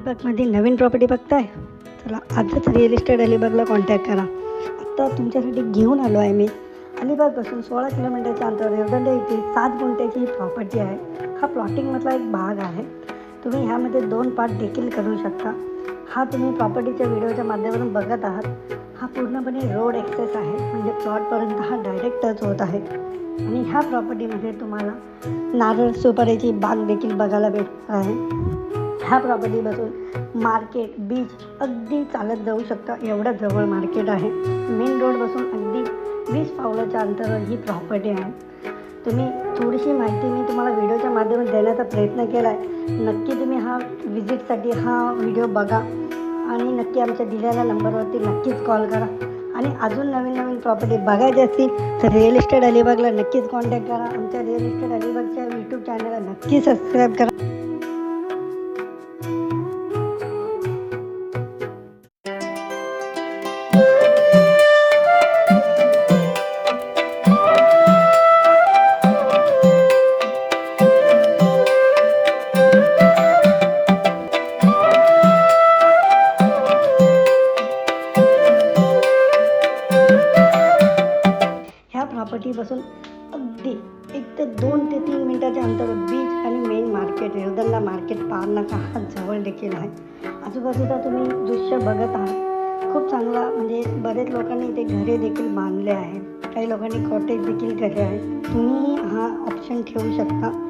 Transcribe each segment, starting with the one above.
अलिबागमध्ये नवीन प्रॉपर्टी बघताय? चला आजच रिअल इस्टेट अलिबागला कॉन्टॅक्ट करा. आत्ता तुमच्यासाठी घेऊन आलो आहे मी. अलिबागपासून सोळा किलोमीटरच्या अंतरावर रेवदंडा येथे सात गुंठ्याची ही प्रॉपर्टी आहे. हा प्लॉटिंगमधला एक भाग आहे. तुम्ही ह्यामध्ये दोन पार्ट देखील करू शकता. हा तुम्ही प्रॉपर्टीच्या व्हिडिओच्या माध्यमातून बघत आहात. हा पूर्णपणे रोड ॲक्सेस आहे. म्हणजे प्लॉटपर्यंत हा डायरेक्ट टच होत आहे. आणि ह्या प्रॉपर्टीमध्ये तुम्हाला नारळ सुपारीची बाग देखील बघायला भेटणार आहे. ह्या प्रॉपर्टीपासून मार्केट बीच अगदी चालत जाऊ शकता. एवढं जवळ मार्केट आहे. मेन रोडपासून अगदी वीस पावलाच्या अंतरावर ही प्रॉपर्टी आहे. तुम्ही थोडीशी माहिती मी तुम्हाला व्हिडिओच्या माध्यमातून देण्याचा प्रयत्न केला आहे नक्की तुम्ही हा विजिटसाठी हा व्हिडिओ बघा आणि नक्की आमच्या दिलेल्या नंबरवरती नक्कीच कॉल करा. आणि अजून नवीन नवीन प्रॉपर्टी बघायची असतील तर रिअल इस्टेट अलिबागला नक्कीच कॉन्टॅक्ट करा. आमच्या रिअल इस्टेट अलिबागच्या यूट्यूब चॅनलला नक्की सबस्क्राईब करा. ह्या अगदी एक ते दोन ते तीन मिनिटाच्या अंतरावर बीच आणि मेन मार्केट रेवदल्ला मार्केट पार का हा जवळ देखील आहे. आजूबाजूचा तुम्ही दृश्य बघत आहात. खूप चांगला म्हणजे बरेच लोकांनी इथे घरे देखील बांधले आहेत. काही लोकांनी कॉटेज देखील घरे आहेत. तुम्ही हा ऑप्शन ठेवू शकता.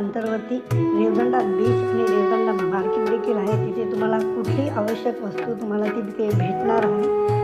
अंतरवरती रेवदंडा बीच आणि रेवदंडा मार्केट देखील आहे तिथे तुम्हाला कुठली आवश्यक वस्तू तुम्हाला ती तिथे भेटणार आहे.